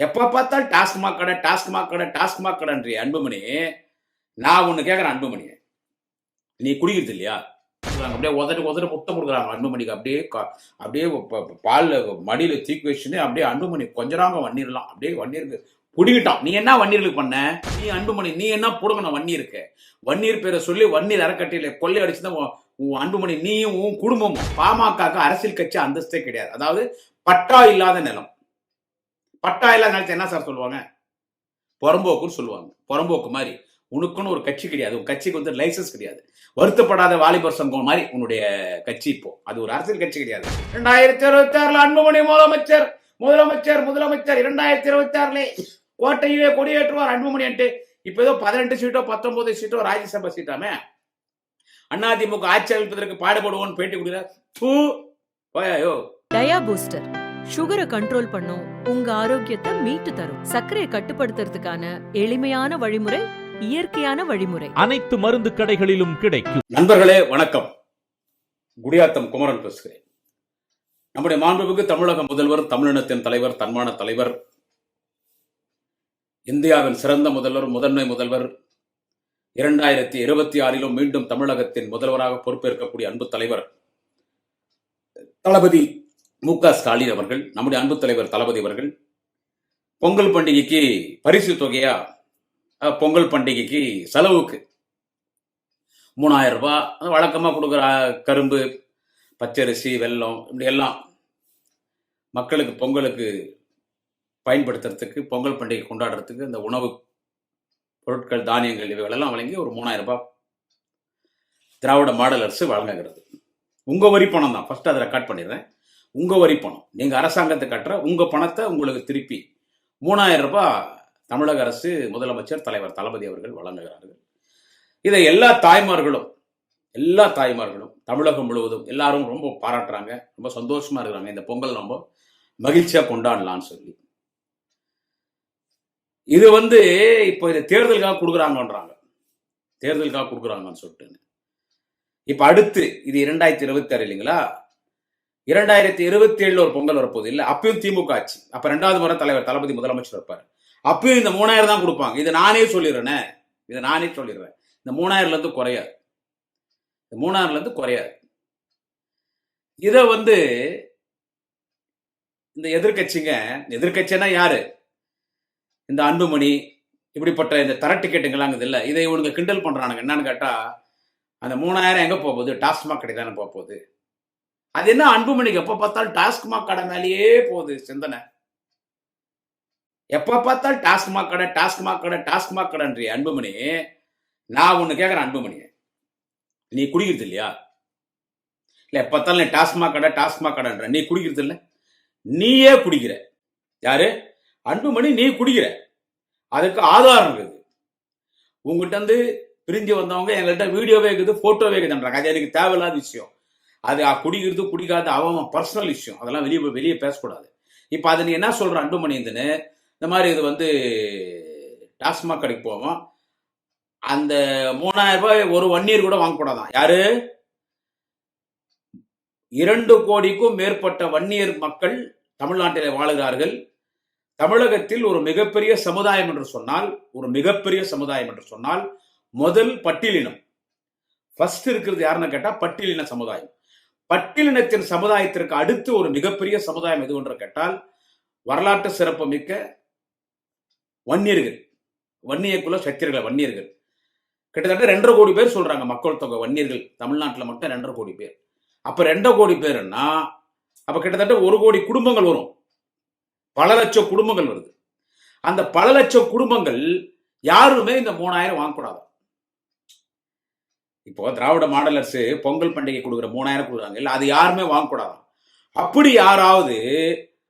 எப்போ பார்த்தாலும் டாஸ்மாக் கடை டாஸ்மாக் கடை டாஸ்மாக் கடைன்றிய அன்புமணி. நான் ஒன்று கேட்குறேன் அன்புமணி. நீ குடிக்கிறது இல்லையா? அப்படியே உதட்டு உதட்டு முத்தம் கொடுக்குறாங்க அன்புமணிக்கு. அப்படியே அப்படியே ப- மடியில் பால்ல மடியில தூக்கி வச்சுன்னு அப்படியே அன்புமணி கொஞ்சராங்க வண்ணிரலாம் அப்படியே வண்ணிருக்கு பிடிக்கிட்டோம் நீ என்ன வண்ணீருக்கு பண்ண? நீ அன்புமணி நீ என்ன புடுங்கணும் வண்ணீருக்கு வன்னீர் பேரை சொல்லி வன்னீர் அறக்கட்டையில கொள்ளை அடிச்சுதான் உன் உன் அன்புமணி நீயும் உன் குடும்பமும் பாமகக்கு அரசியல் கட்சி அந்தஸ்தே கிடையாது. அதாவது பட்டா இல்லாத நிலம். பட்டா இல்லாத நிலத்தை என்ன சார் சொல்லுவாங்க? புறம்போக்குன்னு சொல்லுவாங்க. புறம்போக்கு மாதிரி. உனக்குன்னு ஒரு கட்சி கிடையாது. உன் கட்சிக்கு வந்து லைசன்ஸ் கிடையாது. வருத்தப்படாத வாலிபர் சங்கம் மாதிரி உன்னுடைய கட்சி இப்போ. அது ஒரு அரசியல் கட்சி கிடையாது. இரண்டாயிரத்தி இருபத்தி ஆறுல அன்புமணி முதலமைச்சர் முதலமைச்சர் முதலமைச்சர் இரண்டாயிரத்தி இருபத்தி ஆறுல கோட்டையிலே கொடியேற்றுவார் அன்புமணி இப்ப ஏதோ பதினெட்டு சீட்டோ பத்தொன்பது சீட்டோ ராஜ்யசபா சீட்டாமே. அதிமுக ஆட்சி அமைப்பதற்கு பாடுபடுவோம்னு பேட்டி கொடுக்குறார். தூ போயாயோ டயா பூஸ்டர். சுகரை கண்ட்ரோல் பண்ணும் உங்க ஆரோக்கியத்தை மீட்டு தரும். சர்க்கரையை கட்டுப்படுத்துறதுக்கான எளிமையான வழிமுறை இயற்கையான வழிமுறை. அனைத்து மருந்து கடைகளிலும் கிடைக்கும். நண்பர்களே வணக்கம். குடியாத்தம் குமரன் பேசுகிறேன். நம்முடைய மாண்புமிகு தமிழக முதல்வர் தமிழினத்தின் தலைவர் தன்மான தலைவர் இந்தியாவின் சிறந்த முதல்வர் முதன்மை முதல்வர் இரண்டாயிரத்தி இருபத்தி ஆறிலும் மீண்டும் தமிழகத்தின் முதல்வராக பொறுப்பேற்கக்கூடிய அன்பு தலைவர் தளபதி மு க ஸ்டாலின் அவர்கள் நம்முடைய அன்பு தலைவர் தளபதி அவர்கள் பொங்கல் பண்டிகைக்கு பரிசு தொகையா பொங்கல் பண்டிகைக்கு செலவுக்கு மூணாயிரம் ரூபாய் அது வழக்கமாக கொடுக்குற கரும்பு பச்சரிசி வெல்லம் இப்படி எல்லாம் மக்களுக்கு பொங்கலுக்கு பயன்படுத்துறதுக்கு பொங்கல் பண்டிகை கொண்டாடுறதுக்கு இந்த உணவு பொருட்கள் தானியங்கள் இவைகளெல்லாம் வழங்கி ஒரு மூணாயிரம் ரூபாய் திராவிட மாடல் அரசு வழங்குகிறது. உங்கள் வரி பணம் தான் ஃபஸ்ட்டு அதை ரெக்கார்ட் பண்ணிடுறேன். உங்கள் வரி பணம். நீங்கள் அரசாங்கத்தை கட்டுற உங்கள் பணத்தை உங்களுக்கு திருப்பி மூணாயிரம் ரூபாய் தமிழக அரசு முதலமைச்சர் தலைவர் தளபதி அவர்கள் வழங்குகிறார்கள். இதை எல்லா தாய்மார்களும் எல்லா தாய்மார்களும் தமிழகம் முழுவதும் எல்லாரும் ரொம்ப பாராட்டுறாங்க. ரொம்ப சந்தோஷமா இருக்கிறாங்க. இந்த பொங்கல் நம்ம மகிழ்ச்சியா கொண்டாடலாம்னு சொல்லி. இது வந்து இப்போ இது தேர்தலுக்காக கொடுக்குறாங்கன்றாங்க. தேர்தலுக்காக கொடுக்குறாங்கன்னு சொல்லிட்டு. இப்ப அடுத்து இது இரண்டாயிரத்தி இருபத்தி ஆறு இல்லைங்களா? இரண்டாயிரத்தி இருபத்தி ஏழுல ஒரு பொங்கல் வரப்போகுது. இல்லை அப்பயும் திமுக ஆட்சி. அப்ப ரெண்டாவது முறை தலைவர் தளபதி முதலமைச்சர் இருப்பார். அப்பயும் இந்த மூணாயிரம் தான் கொடுப்பாங்க. இதை நானே சொல்லிடுறேனே. இதை நானே சொல்லிடுறேன். இந்த மூணாயிரம்ல இருந்து குறையாது. இந்த மூணாயிரம்ல இருந்து குறையாது. இதை வந்து இந்த எதிர்க்கட்சிங்க எதிர்க்கட்சினா யாரு? இந்த அன்புமணி இப்படிப்பட்ட இந்த தர டிக்கெட்டுங்களாம் இல்லை. இதை இவனுங்க கிண்டல் பண்றானுங்க. என்னன்னு கேட்டா அந்த மூணாயிரம் எங்க போக போகுது? டாஸ்மாக் கடை தானே போக போகுது. அது என்ன அன்புமணிக்கு எப்ப பார்த்தாலும் டாஸ்மாக் கடை மேலேயே போகுது சிந்தனை. எப்ப பார்த்தாலும் டாஸ்மாக் கடை டாஸ்மாக் கடை டாஸ்மாக் கடைன்றி அன்புமணி நான் ஒன்று கேட்கறேன் அன்புமணி நீ குடிக்கிறது இல்லையா? இல்ல எப்ப பார்த்தாலும் நீ டாஸ்மாக் கடை டாஸ்மாக் கடைன்ற நீ குடிக்கிறது இல்ல. நீயே குடிக்கிற. யாரு? அன்புமணி நீ குடிக்கிற. அதுக்கு ஆதாரம் இருக்குது. உங்ககிட்ட இருந்து பிரிஞ்சு வந்தவங்க எங்கள்கிட்ட வீடியோவே இருக்குது போட்டோவே இருக்குதுன்றாங்க அது எனக்கு தேவையில்லாத விஷயம். அது குடிக்கிறது குடிக்காத அவன் பர்சனல் இஷ்யூ அதெல்லாம் வெளியே வெளியே பேசக்கூடாது. இப்போ அதை நீ என்ன சொல்ற அன்புமணி இந்த மாதிரி இது வந்து டாஸ்மாக் கடைக்கு போவோம். அந்த மூணாயிரம் ரூபாய் ஒரு வன்னியர் கூட வாங்கக்கூடாதான். யாரு? இரண்டு கோடிக்கும் மேற்பட்ட வன்னியர் மக்கள் தமிழ்நாட்டில் வாழுகிறார்கள். தமிழகத்தில் ஒரு மிகப்பெரிய சமுதாயம் என்று சொன்னால் ஒரு மிகப்பெரிய சமுதாயம் என்று சொன்னால் முதல் பட்டியலினம். ஃபர்ஸ்ட் இருக்கிறது யாருன்னு கேட்டால் பட்டியலின சமுதாயம். பட்டியலினத்தின் சமுதாயத்திற்கு அடுத்து ஒரு மிகப்பெரிய சமுதாயம் எது என்று கேட்டால் வரலாற்று சிறப்பு மிக்க வன்னியர்கள். வன்னிய குல வன்னியர்கள். கிட்டத்தட்ட ரெண்டரை கோடி பேர் சொல்றாங்க மக்கள் தொகை வன்னியர்கள். தமிழ்நாட்டில் மட்டும் ரெண்டரை கோடி பேர். அப்ப ரெண்டரை கோடி பேருன்னா அப்ப கிட்டத்தட்ட ஒரு கோடி குடும்பங்கள் வரும். பல லட்சம் குடும்பங்கள் வருது. அந்த பல லட்சம் குடும்பங்கள் யாருமே இந்த மூணாயிரம் வாங்கக்கூடாது. இப்போ திராவிட மாடல் அரசு பொங்கல் பண்டிகை கொடுக்குற மூணாயிரம் கொடுக்குறாங்க. இல்லை அது யாருமே வாங்கக்கூடாது. அப்படி யாராவது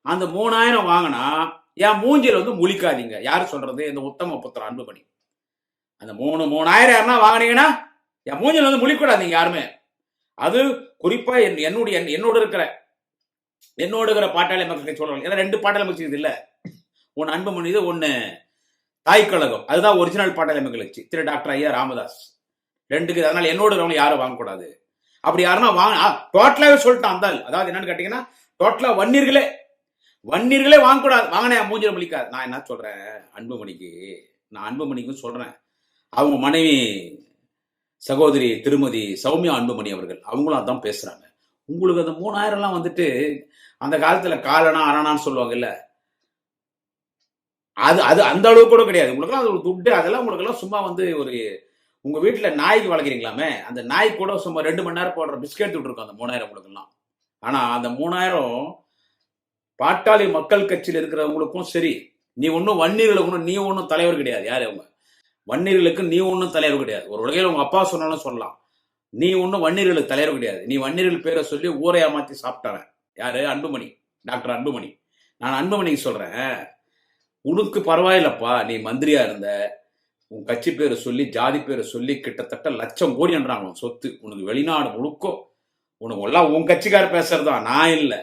அந்த மூணாயிரம் வாங்கினா என் மூஞ்சில வந்து முழிக்காதீங்க. யார் சொல்றது? இந்த உத்தம புத்திர அன்புமணி. அந்த மூணு மூணாயிரம் யாருன்னா வாங்கினீங்கன்னா என் மூஞ்சில் வந்து முழிக்கூடாதீங்க யாருமே. அது குறிப்பா என் என்னுடைய என்- என்னோட இருக்கிற என்னோட இருக்கிற பாட்டாளி மக்களுக்கு சொல்றாங்க ஏன்னா ரெண்டு பாட்டாளி மக்கள் இது ஒன்று அன்பு அன்புமணி இது ஒன்று தாய் கழகம் அதுதான் ஒரிஜினல் பாட்டாளி மக்கள் திரு டாக்டர் ஐயா ராமதாஸ். ரெண்டுக்கு அதனால என்னோட லோன் யாரும் வாங்கக்கூடாது. அப்படி யாருன்னா வாங்க டோட்டலாகவே சொல்லிட்டான் அந்த அதாவது என்னன்னு கேட்டீங்கன்னா டோட்டலா வன்னியர்களே வன்னியர்களே வாங்கக்கூடாது. வாங்கினே மூஞ்சிரம் முழிக்காது. நான் என்ன சொல்றேன்? அன்புமணிக்கு நான் அன்புமணிக்கும் சொல்றேன். அவங்க மனைவி சகோதரி திருமதி சௌமியா அன்புமணி அவர்கள் அவங்களும் அதான் பேசுறாங்க. உங்களுக்கு அந்த மூணாயிரம்லாம் வந்துட்டு அந்த காலத்துல காலனா அரணான்னு சொல்லுவாங்கல்ல. அது அது அந்த அளவுக்கு கூட கிடையாது. உங்களுக்குலாம் அது ஒரு துட்டு அதெல்லாம் உங்களுக்கெல்லாம் சும்மா வந்து ஒரு உங்க வீட்டுல நாய்க்கு வளர்க்குறீங்களாமே? அந்த நாய் கூட சும்மா ரெண்டு மணி நேரம் போடுற பிஸ்கெட் விட்டுருக்கோம் அந்த மூணாயிரம் கொடுக்கலாம் ஆனா அந்த மூணாயிரம் பாட்டாளி மக்கள் கட்சியில் இருக்கிறவங்களுக்கும் சரி நீ ஒன்றும் வன்னியர்களுக்கும் நீ ஒன்றும் தலைவர் கிடையாது யாரு அவங்க? வன்னியர்களுக்கு நீ ஒன்றும் தலைவர் கிடையாது. ஒரு வகையில் உங்க அப்பா சொன்னாலும் சொல்லலாம். நீ ஒன்றும் வன்னியர்களுக்கு தலைவர் கிடையாது. நீ வன்னியர்கள் பேரை சொல்லி ஊரை ஏமாத்தி சாப்பிட்டவன் யாரு? அன்புமணி. டாக்டர் அன்புமணி. நான் அன்புமணிக்கு சொல்றேன் உனக்கு பரவாயில்லப்பா நீ மந்திரியா இருந்த உன் கட்சி பேரை சொல்லி ஜாதி பேரை சொல்லி கிட்டத்தட்ட லட்சம் கோடி என்றாங்க உன் சொத்து. உனக்கு வெளிநாடு முழுக்கோ உனக்கு எல்லாம் உன் கட்சிக்கார பேசுறதா? நான் இல்லை.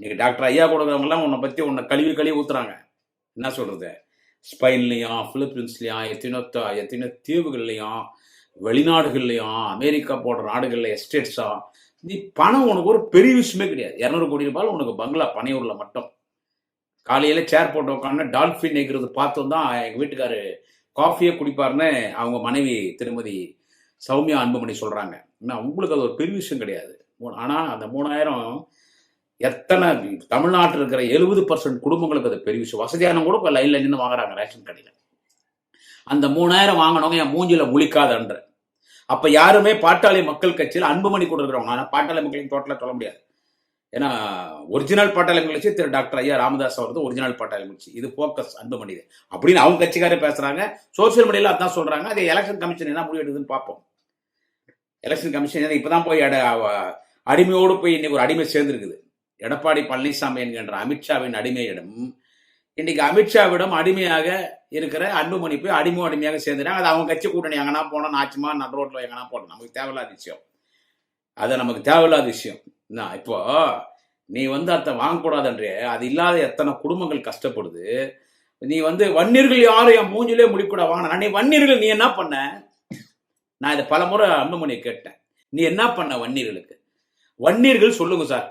இன்னைக்கு டாக்டர் ஐயா கொடுக்குறவங்கலாம் உன்னை பற்றி உன்னை கழுவி கழுவி ஊத்துறாங்க. என்ன சொல்றது? ஸ்பெயின்லையும் பிலிப்பீன்ஸ்லையும் எத்தனையோ எத்தனையோ தீவுகள்லையும் வெளிநாடுகள்லையும் அமெரிக்கா போன்ற நாடுகளில் எஸ்டேட்ஸா நீ பணம் உனக்கு ஒரு பெரிய விஷயமே கிடையாது. இரநூறு கோடி ரூபாய் உனக்கு பங்களா பனையூர்ல மட்டும். காலையில சேர் போட்டு உட்காந்து டால்ஃபின் நெய்கிறது பார்த்தோம் தான் எங்கள் வீட்டுக்காரு காஃபியே குடிப்பாருன்னு அவங்க மனைவி திருமதி சௌமியா அன்புமணி சொல்கிறாங்க ஏன்னா உங்களுக்கு அது ஒரு பெரிய விஷயம் கிடையாது. ஆனால் அந்த மூணாயிரம் எத்தனை தமிழ்நாட்டில் இருக்கிற எழுபது பர்சன்ட் குடும்பங்களுக்கு அது பெரிய விஷயம். வசதியான கூட இப்போ லைனில் நின்று வாங்குறாங்க ரேஷன் கடையில். அந்த மூணாயிரம் வாங்கினவங்க என் மூஞ்சில முழிக்காதன்ற. அப்போ யாருமே பாட்டாளி மக்கள் கட்சியில் அன்புமணி கூட இருக்கிறவங்க. பாட்டாளி மக்களின் டோட்டலாக சொல்ல முடியாது. ஏன்னா ஒரிஜினல் பாட்டாளி மக்கள் கட்சி திரு டாக்டர் ஐயா ராமதாஸ் அவரது ஒரிஜினல் பாட்டாளி கட்சி இது ஃபோக்கஸ் அன்புமணி அப்படின்னு அவங்க கட்சிக்காரே பேசுறாங்க. சோசியல் மீடியாவில் அதான் சொல்றாங்க. அது எலெக்ஷன் கமிஷன் என்ன முடிவு எடுக்குதுன்னு பார்ப்போம். எலெக்ஷன் கமிஷன் இப்போதான் போய் அடிமையோடு போய் இன்னைக்கு ஒரு அடிமை சேர்ந்துருக்குது. எடப்பாடி பழனிசாமி என்கின்ற அமித்ஷாவின் அடிமையிடம் இன்னைக்கு அமித்ஷாவிடம் அடிமையாக இருக்கிற அன்புமணி போய் அடிமை அடிமையாக சேர்ந்துட்டாங்க. அது அவங்க கட்சி கூட்டணி எங்கன்னா போனோம் நாச்சுமா நடு ரோட்டில் எங்கன்னா போனோம் நமக்கு தேவையில்லாத விஷயம். அது நமக்கு தேவையில்லாத விஷயம். நான் இப்போ நீ வந்து அதை வாங்கக்கூடாதுன்றே அது இல்லாத எத்தனை குடும்பங்கள் கஷ்டப்படுது. நீ வந்து வன்னியர்கள் யாரும் என் மூஞ்சிலே முடிக்கூட வாங்கின. நீ வன்னியர்கள் நீ என்ன பண்ண? நான் இதை பல முறை அன்புமணியை கேட்டேன். நீ என்ன பண்ண வன்னியர்களுக்கு? வன்னியர்கள் சொல்லுங்க சார்.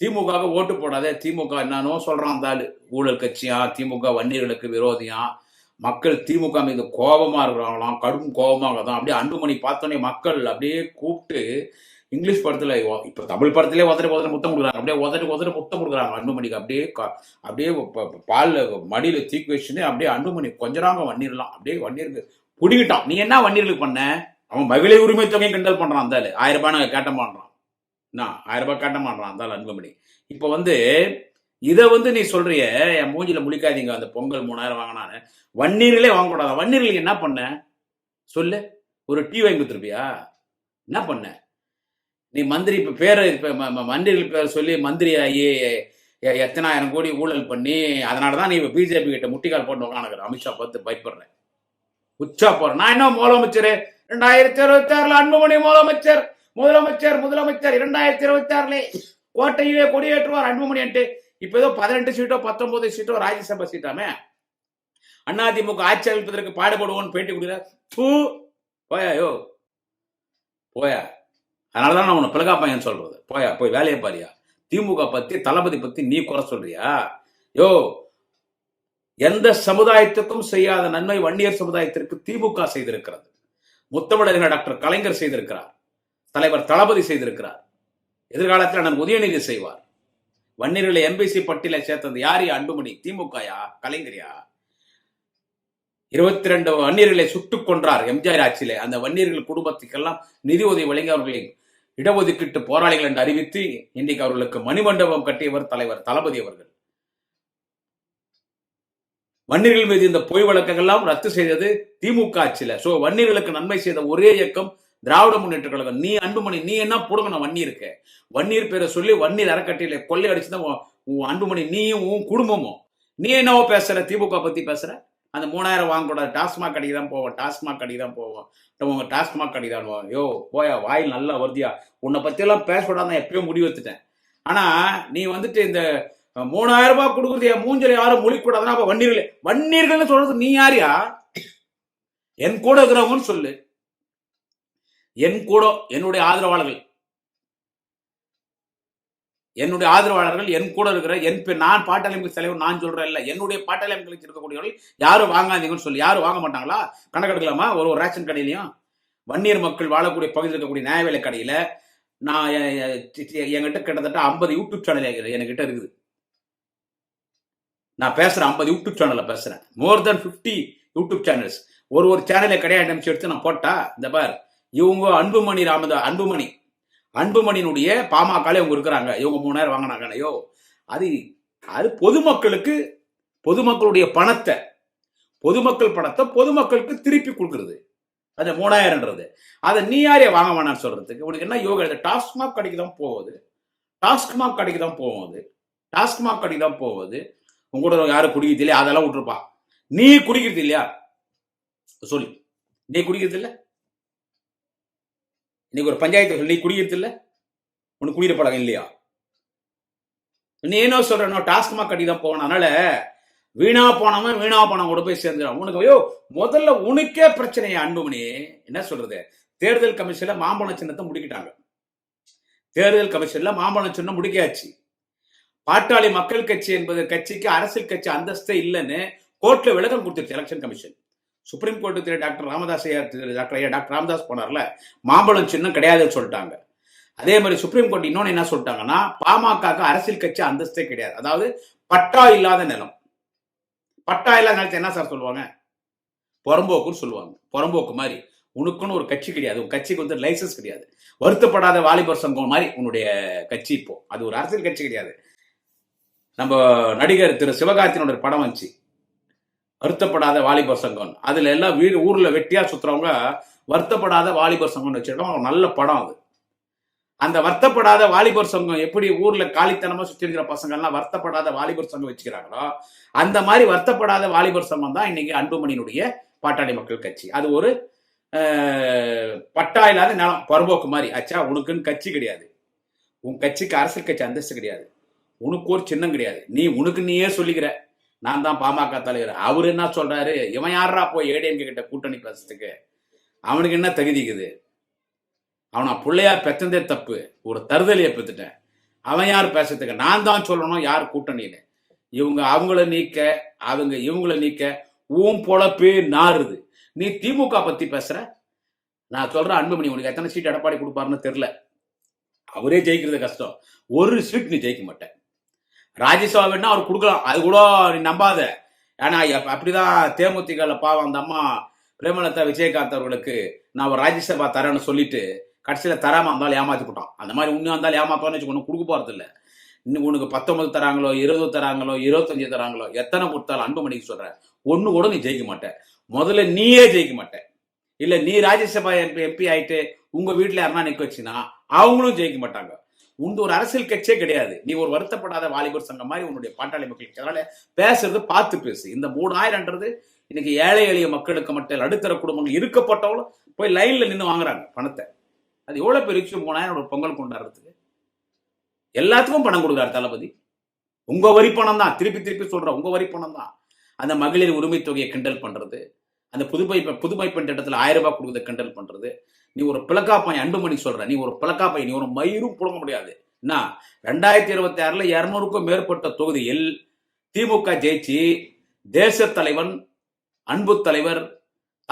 திமுக ஓட்டு போடாதே. திமுக என்னன்னோ சொல்றான் அந்த ஆளு. ஊழல் கட்சியா திமுக வன்னியர்களுக்கு விரோதியா? மக்கள் திமுக மீது கோபமா இருக்கிறாங்களாம். கடும் கோபமாக தான். அப்படியே அன்புமணி பார்த்தோன்னே மக்கள் அப்படியே கூப்பிட்டு இங்கிலீஷ் படத்தில் இப்போ தமிழ் படத்திலே உதறி உதறி முத்தம் கொடுக்குறாங்க. அப்படியே உதறி உதறி முத்தம் கொடுக்குறாங்க அன்புமணிக்கு. அப்படியே அப்படியே ப- மடியில் பால்ல தீக்கு வச்சுன்னு அப்படியே அன்புமணி கொஞ்சறாங்க வண்ணிரலாம் அப்படியே வன்னியருக்கு பிடிக்கிட்டான் நீ என்ன வன்னியர்களுக்கு பண்ண? அவன் மகளிர் உரிமை தொகையும் கிண்டல் பண்ணுறான் அந்த ஆயிரம் ரூபாய் நாங்கள் கேட்ட மாட்றான் என்ன? ஆயிரம் ரூபாய் கேட்ட மாட்றான் அந்த அன்புமணி. இப்போ வந்து இதை வந்து நீ சொல்றிய என் மூஞ்சில முழிக்காதீங்க. அந்த பொங்கல் மூணாயிரம் வாங்கினான்னு. வன்னீர்களே வாங்கக்கூடாது? வன்னீர்களுக்கு என்ன பண்ண? சொல்லு. ஒரு டீ வாங்கி கொடுத்துருப்பியா? என்ன பண்ண? நீ மந்திரி இப்போ பேரை இப்போ மந்திரிகள் பேர் சொல்லி மந்திரி ஆகி எத்தனாயிரம் கோடி ஊழல் பண்ணி அதனால தான் நீ பிஜேபி கிட்ட முட்டிக்கால் போட்டு உட்காந்துக்கிற அமித்ஷா பார்த்து பயப்படுறேன். உச்சா போறேன். நான் என்ன முதலமைச்சர்? ரெண்டாயிரத்தி இருபத்தி ஆறுல அன்புமணி முதலமைச்சர் முதலமைச்சர் முதலமைச்சர். இரண்டாயிரத்தி இருபத்தி ஆறுல கோட்டையிலே கொடியேற்றுவார் அன்புமணின்ட்டு இப்ப ஏதோ பதினெட்டு சீட்டோ பத்தொன்பது சீட்டோ ராஜ்யசபா சீட்டாமே. அதிமுக ஆட்சி அமைப்பதற்கு பாடுபடுவோம்னு பேட்டி கொடுக்குறார். தூ போயா யோ? போயா? அதனால தான் நான் உன்னை பிளகா பையன் சொல்றது. போயா போய் வேலையை பாரியா? திமுக பத்தி தளபதி பத்தி நீ குறை சொல்றியா? யோ எந்த சமுதாயத்துக்கும் செய்யாத நன்மை வன்னியர் சமுதாயத்திற்கு திமுக செய்திருக்கிறது. முத்தமிழறிஞர் டாக்டர் கலைஞர் செய்திருக்கிறார். தலைவர் தளபதி செய்திருக்கிறார். எதிர்காலத்தில் நான் உதயநிதி செய்வார். வன்னியர்களை எம்பிசி பட்டியலை சேர்த்தது யார் அன்புமணி? திமுகயா கலைஞரியா இருபத்தி ரெண்டு வன்னியர்களை சுட்டுக் கொன்றார் எம்ஜிஆர் ஆட்சியிலே. அந்த வன்னியர்கள் குடும்பத்துக்கெல்லாம் நிதி உதவி வழங்கி அவர்களை இடஒதுக்கீட்டு போராளிகள் என்று அறிவித்து இன்றைக்கு அவர்களுக்கு மணிமண்டபம் கட்டியவர் தலைவர் தளபதி அவர்கள். வன்னியர்கள் மீது இந்த பொய் வழக்கங்கள்லாம் ரத்து செய்தது திமுக ஆட்சியில. சோ வன்னியர்களுக்கு நன்மை செய்த ஒரே இயக்கம் திராவிட முன்னேற்ற கழகம். நீ அன்புமணி நீ என்ன போடுங்க வன்னியருக்கு? வன்னியர் பேரை சொல்லி வன்னியர் அறக்கட்டையில கொள்ளை அடிச்சுதான் உன் அன்புமணி நீயும் உன் குடும்பமும். நீ என்னவோ பேசுற திமுக பத்தி பேசுற? அந்த மூணாயிரம் வாங்கக்கூடாது. டாஸ்மாக் கடைக்கு தான் போவோம். டாஸ்மாக் கடைக்கு தான் போவோம். உங்க டாஸ்மாக் கடைக்கு தான் போவோம் யோ போயா வாயில் நல்லா வருதியா? உன்னை பற்றியெல்லாம் பேசக்கூடாது எப்பயும் முடிவு எடுத்துட்டேன். ஆனால் நீ வந்துட்டு இந்த மூணாயிரம் ரூபாய் கொடுக்குறது என் மூஞ்சல யாரும் மொழிக்கூடாதுன்னா அப்போ வன்னியர்கள் வன்னியர்கள்னு சொல்றது நீ யாரியா? என் கூட இருக்கிறவங்கன்னு சொல்லு. என் கூட என்னுடைய ஆதரவாளர்கள். என்னுடைய ஆதரவாளர்கள் என் கூட இருக்கிற என் பே- நான் பாட்டாளிமைக்கு தலைவர் நான் சொல்றேன் இல்லை. என்னுடைய பாட்டாளிமைகளுக்கு இருக்கக்கூடியவர்கள் யாரும் வாங்காதீங்கன்னு சொல்லி யாரும் வாங்க மாட்டாங்களா? கணக்கெடுக்கலாமா ஒரு ஒரு ரேஷன் கடையிலையும்? வன்னியர் மக்கள் வாழக்கூடிய பகுதியில் இருக்கக்கூடிய நியாய விலை நான் என்கிட்ட கிட்டத்தட்ட ஐம்பது யூடியூப் சேனல் என்கிட்ட இருக்குது. நான் பேசுகிறேன் ஐம்பது யூடியூப் சேனலில் பேசுகிறேன் மோர் தென் 50 யூடியூப் சேனல்ஸ். ஒரு ஒரு சேனலை கிடையாது நிமிஷம் எடுத்து நான் போட்டா இந்த பார் இவங்க அன்புமணி ராமதா அன்புமணி அன்புமணியினுடைய பாமகலே இவங்க இருக்கிறாங்க. இவங்க மூணாயிரம் வாங்கினாங்கனையோ அது அது பொதுமக்களுக்கு பொதுமக்களுடைய பணத்தை பொதுமக்கள் பணத்தை பொதுமக்களுக்கு திருப்பி கொடுக்குறது. அது மூணாயிரம்ன்றது. அதை நீ யாரே வாங்க வேணாம்னு சொல்றதுக்கு உனக்கு என்ன யோகா இது டாஸ்மாக் கடைக்கு தான் போகுது. டாஸ்மாக் கடைக்கு தான் போகுது. டாஸ்மாக் கடைக்கு தான் போகுது. உங்க கூட யாரும் குடிக்கிறது இல்லையா? அதெல்லாம் விட்டுருப்பா. நீ குடிக்கிறது இல்லையா? சொல்லு. நீ குடிக்கிறது இல்லை? இன்னைக்கு ஒரு பஞ்சாயத்து சொல்லி, நீ உனக்கு குடிக்கிற பழகம் இல்லையா? நீ என்ன சொல்றனோ டாஸ்மாக் கட்டி தான் போகணும் அதனால வீணா போனவன் வீணா போனவன் கூட போய் சேர்ந்துடும் உனக்கு ஐயோ முதல்ல உனக்கே பிரச்சனையா அன்புமணி? என்ன சொல்றது? தேர்தல் கமிஷன்ல மாம்பழ சின்னத்தை முடிக்கிட்டாங்க. தேர்தல் கமிஷன்ல மாம்பழம் சின்னம் முடிக்காச்சு பாட்டாளி மக்கள் கட்சி என்பது கட்சிக்கு அரசியல் கட்சி அந்தஸ்தே இல்லைன்னு கோர்ட்ல விளக்கம் கொடுத்துருச்சு election commission supreme court Thiru doctor Ramadoss ஐயா திரு டாக்டர் ஐயா டாக்டர் ராமதாஸ் போனார்ல மாம்பழம் சின்னம் கிடையாதுன்னு சொல்லிட்டாங்க. அதே மாதிரி சுப்ரீம் கோர்ட் இன்னொன்று என்ன சொல்லிட்டாங்கன்னா பாமகக்கு அரசியல் கட்சி அந்தஸ்தே கிடையாது. அதாவது பட்டா இல்லாத நிலம். பட்டா இல்லாத நிலத்தை என்ன சார் சொல்லுவாங்க? புறம்போக்குன்னு சொல்லுவாங்க. புறம்போக்கு மாதிரி. உனக்குன்னு ஒரு கட்சி கிடையாது. உன் கட்சிக்கு வந்து லைசன்ஸ் கிடையாது. வருத்தப்படாத வாலிபர் சங்கம் மாதிரி உன்னுடைய கட்சி இப்போ. அது ஒரு அரசியல் கட்சி கிடையாது. நம்ம நடிகர் திரு சிவகார்த்தினோட படம் வந்துச்சு. வருத்தப்படாத வாலிபர் சங்கம். அதுல எல்லாம் வீடு ஊர்ல வெட்டியா சுத்துறவங்க வருத்தப்படாத வாலிபர் சங்கம்னு வச்சிருக்கோம் நல்ல படம் அது. அந்த வருத்தப்படாத வாலிபர் சங்கம் எப்படி ஊர்ல காலித்தனமா சுத்தி இருக்கிற பசங்கள்லாம் வருத்தப்படாத வாலிபர் சங்கம் வச்சுக்கிறாங்களோ அந்த மாதிரி வருத்தப்படாத வாலிபர் சங்கம் தான் இன்னைக்கு அன்புமணியினுடைய பாட்டாளி மக்கள் கட்சி. அது ஒரு பட்டா இல்லாத நிலம் பரம்போக்கு மாதிரி. ஆச்சா உனக்குன்னு கட்சி கிடையாது. உன் கட்சிக்கு அரசியல் கட்சி அந்தஸ்து கிடையாது. உனக்கு ஒரு சின்னம் கிடையாது. நீ உனக்கு நீயே சொல்லிக்கிற. நான் தான் பாமக தலைவர். அவர் என்ன சொல்றாரு? இவன் யாரா போய் ஏடிஎம்கே கிட்ட கூட்டணி பேசுறதுக்கு? அவனுக்கு என்ன தகுதிக்குது அவனை பிள்ளையார் பெத்தந்தே தப்பு. ஒரு தருதலையை பெத்துட்டேன். அவன் யார் பேசுறதுக்கு? நான் தான் சொல்லணும் யார் கூட்டணின்னு. இவங்க அவங்கள நீக்க அவங்க இவங்கள நீக்க ஊம் பொழப்பே நாறுது. நீ திமுக பத்தி பேசுற? நான் சொல்றேன் அன்புமணி உனக்கு எத்தனை சீட் எடப்பாடி கொடுப்பாருன்னு தெரியல. அவரே ஜெயிக்கிறது கஷ்டம். ஒரு சீட் நீ ஜெயிக்க மாட்டேன். ராஜ்யசபா வேணா அவர் கொடுக்கலாம். அது கூட நீ நம்பாத. ஏன்னா அப்படிதான் தேமுதிகல பாவம் அந்த அம்மா பிரேமலதா விஜயகாந்த் அவர்களுக்கு நான் ஒரு ராஜ்யசபா தரேன்னு சொல்லிட்டு கடைசியில தராம இருந்தாலும் ஏமாத்தி போட்டான். அந்த மாதிரி உண்மையா இருந்தாலும் ஏமாத்தோன்னு வச்சு கொடுக்க போறது இல்லை. இன்னும் உனக்கு பத்தொன்பது தராங்களோ இருபது தராங்களோ இருபத்தஞ்சு தராங்களோ எத்தனை கொடுத்தாலும் அன்புமணிக்கு சொல்றேன் ஒன்று கூட நீ ஜெயிக்க மாட்டேன் முதல்ல நீயே ஜெயிக்க மாட்டேன் இல்லை நீ ராஜ்யசபா எம்பி எம்பி ஆயிட்டு உங்க வீட்டில் யாருன்னா நிற்க வச்சுன்னா அவங்களும் ஜெயிக்க மாட்டாங்க. உண்டு ஒரு அரசியல் கட்சியே கிடையாது. நீ ஒரு வருத்தப்படாத வாலிபர் சங்கம் மாதிரி உன்னுடைய பாட்டாளி மக்களுக்கு அதனால பேசுறது பார்த்து பேசு. இந்த மூணாயிரம்ன்றது இன்னைக்கு ஏழை எளிய மக்களுக்கு மட்டும் நடுத்தர குடும்பங்கள் இருக்கப்பட்டவங்களும் போய் லைன்ல நின்று வாங்குறாங்க பணத்தை. அது எவ்வளவு பெரிய விஷயம்? மூணாயிரம் ஒரு பொங்கல் கொண்டாடுறதுக்கு. எல்லாத்துக்கும் பணம் கொடுக்குறாரு தளபதி. உங்க வரி பணம் தான். திருப்பி திருப்பி சொல்றேன். உங்க வரி பணம் தான். அந்த மகளிர் உரிமை தொகையை கிண்டல் பண்றது. அந்த புதுமை புதுமை பெண் திட்டத்தில் ஆயிரம் ரூபாய் கொடுக்குறத கிண்டல் பண்றது. நீ ஒரு பிளக்காப்பை அன்புமணி சொல்ற நீ ஒரு பிளக்காப்பை நீ ஒரு மயிரும் புழங்க முடியாது. என்ன? ரெண்டாயிரத்தி இருபத்தி ஆறுல இருநூறுக்கும் மேற்பட்ட தொகுதியில் திமுக ஜெயிச்சு தேச தலைவன் அன்பு தலைவர்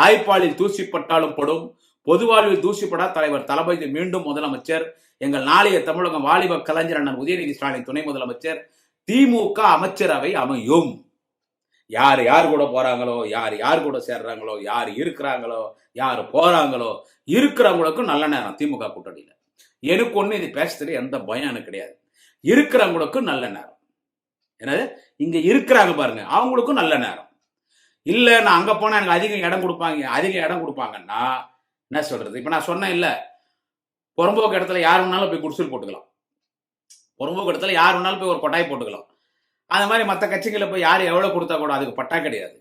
தாய்ப்பாலில் தூசிப்பட்டாலும் படும் பொது வாழ்வில் தூசிப்படா தலைவர் தளபதி மீண்டும் முதலமைச்சர் எங்கள் நாளைய தமிழகம் வாலிப கலைஞர் அண்ணன் உதயநிதி ஸ்டாலின் துணை முதலமைச்சர் திமுக அமைச்சரவை அமையும். யார் யார் கூட போகிறாங்களோ யார் யார் கூட சேர்றாங்களோ யார் இருக்கிறாங்களோ யார் போகிறாங்களோ இருக்கிறவங்களுக்கும் நல்ல நேரம் திமுக கூட்டணியில். எனக்கு ஒன்று இது பேசுறது எந்த பயம் எனக்கு கிடையாது. இருக்கிறவங்களுக்கும் நல்ல நேரம். என்னது? இங்கே இருக்கிறாங்க பாருங்க அவங்களுக்கும் நல்ல நேரம். இல்லை நான் அங்கே போனால் எனக்கு அதிகம் இடம் கொடுப்பாங்க அதிக இடம் கொடுப்பாங்கன்னா என்ன சொல்கிறது இப்போ நான் சொன்னேன் இல்லை புறம்போக்கு இடத்துல யார் வேணாலும் போய் குடிசல் போட்டுக்கலாம். புறம்போக்கு இடத்துல யார் வேணாலும் போய் ஒரு கொட்டாய் போட்டுக்கலாம். அந்த மாதிரி மற்ற கட்சிகளில் போய் யார் எவ்வளோ கொடுத்தா கூட அதுக்கு பட்டா கிடையாது.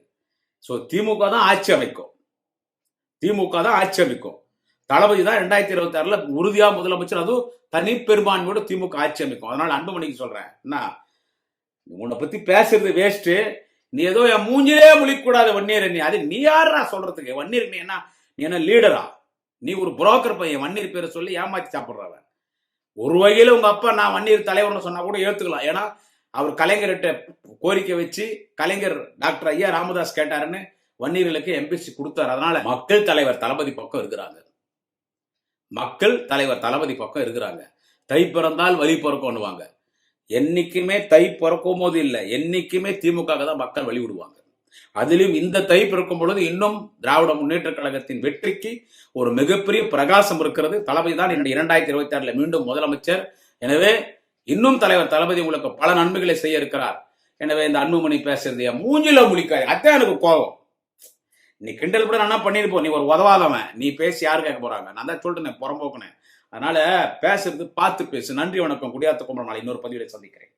ஸோ திமுக தான் ஆட்சி அமைக்கும். திமுக தான் ஆட்சி அமைக்கும். தளபதி தான் ரெண்டாயிரத்தி இருபத்தி ஆறில் உறுதியாக முதலமைச்சர் அதுவும் தனி பெரும்பான்மையோட திமுக ஆட்சி அமைக்கும். அதனால அன்புமணிக்கு சொல்கிறேன் என்ன? உன்னை பற்றி பேசுறது வேஸ்ட்டு நீ ஏதோ என் மூஞ்சிலே முழிக்கூடாது வன்னியர் நீ அது நீ யாரா சொல்றதுக்கு? வன்னியர் நீ என்ன? நீ என்ன லீடரா நீ ஒரு புரோக்கர் பையன் வன்னியர் பேரை சொல்லி ஏமாத்தி சாப்பிட்றவன். ஒரு வகையில் உங்க அப்பா நான் வன்னியர் தலைவர்னு சொன்னா கூட ஏத்துக்கலாம். ஏன்னா அவர் கலைஞர்கிட்ட கோரிக்கை வச்சு கலைஞர் டாக்டர் ஐயா ராமதாஸ் கேட்டாருன்னு வன்னியர்களுக்கு எம்பிசி கொடுத்தார். அதனால மக்கள் தலைவர் தளபதி பக்கம் இருக்கிறாங்க. மக்கள் தலைவர் தளபதி பக்கம் இருக்கிறாங்க. தை பிறந்தால் வழி பிறக்கும்னுவாங்க. என்னைக்குமே தை பிறக்கும் போது இல்லை என்னைக்குமே திமுக தான் மக்கள் வழி விடுவாங்க. அதிலும் இந்த தை பிறக்கும் பொழுது இன்னும் திராவிட முன்னேற்ற கழகத்தின் வெற்றிக்கு ஒரு மிகப்பெரிய பிரகாசம் இருக்கிறது. தளபதி தான் என்னுடைய இரண்டாயிரத்தி இருபத்தி ஆறுல மீண்டும் முதலமைச்சர். எனவே இன்னும் தலைவர் தளபதி உங்களுக்கு பல நன்மைகளை செய்ய இருக்கிறார். எனவே இந்த அன்புமணி பேசுறது என் மூஞ்சில முழிக்காது. அதான் எனக்கு கோபம். நீ கிண்டல் கூட நான் பண்ணிருப்போம் நீ ஒரு உதவாதவன். நீ பேசி யாரு கேட்க போறாங்க? நான் தான் சொல்லிட்டு புறம்போக்குனேன் அதனால பேசுறது பார்த்து பேசு. நன்றி வணக்கம். குடியாத்த கும்பல் நாளை இன்னொரு பதிவில சந்திக்கிறேன்.